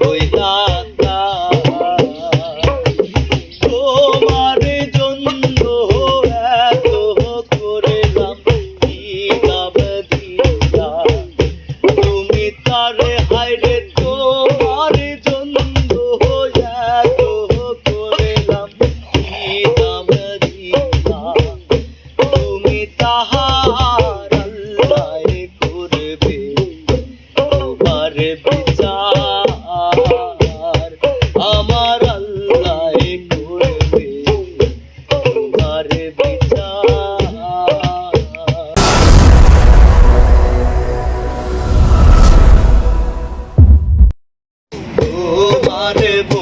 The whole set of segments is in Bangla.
হইলাম তোমার বন্ধু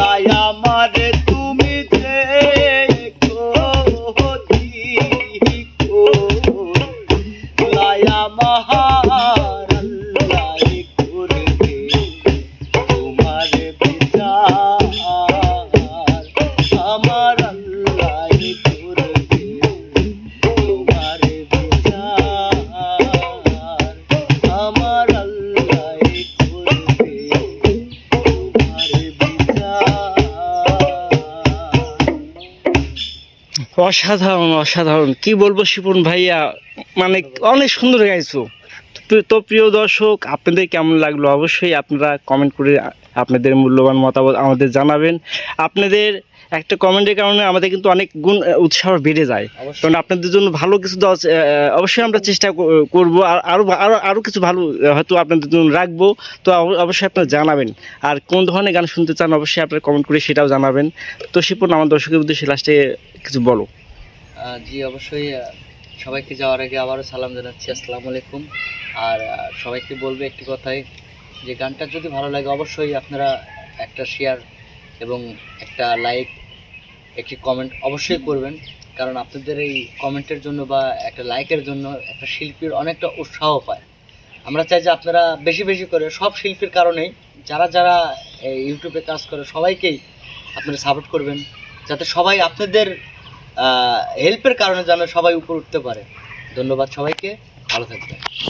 লাই আমার অসাধারণ অসাধারণ। কি বলব শিপন ভাইয়া? মানে অনেক সুন্দর গাইছো। তো- প্রিয় দর্শক, আপনাদের কেমন লাগল? অবশ্যই আপনারা কমেন্ট করে আপনাদের মূল্যবান মতামত আমাদের জানাবেন। আপনাদের একটা কমেন্টের কারণে আমাদের কিন্তু অনেক গুণ উৎসাহ বেড়ে যায়। কারণ আপনাদের জন্য ভালো কিছু দেওয়া অবশ্যই আমরা চেষ্টা করব। আর আরও আরও আরও কিছু ভালো হয়তো আপনাদের জন্য রাখব। তো অবশ্যই আপনারা জানাবেন। আর কোন ধরনের গান শুনতে চান অবশ্যই আপনারা কমেন্ট করে সেটাও জানাবেন। তো শিপন আমার দর্শকের উদ্দেশ্যে লাস্টে কিছু বলো। জি অবশ্যই সবাইকে যাওয়ার আগে আবারও সালাম জানাচ্ছি। আসসালামু আলাইকুম। আর সবাইকে বলবে একটি কথাই যে গানটা যদি ভালো লাগে, অবশ্যই আপনারা একটা শেয়ার এবং একটা লাইক একটি কমেন্ট অবশ্যই করবেন। কারণ আপনাদের এই কমেন্টের জন্য বা একটা লাইকের জন্য একটা শিল্পীর অনেকটা উৎসাহ পায়। আমরা চাই যে আপনারা বেশি বেশি করে সব শিল্পীর কারণেই যারা যারা ইউটিউবে কাজ করে, সবাইকেই আপনারা সাপোর্ট করবেন। যাতে সবাই আপনাদের হেল্পের কারণে যেন সবাই উপর উঠতে পারে। ধন্যবাদ সবাইকে। ভালো থাকবেন।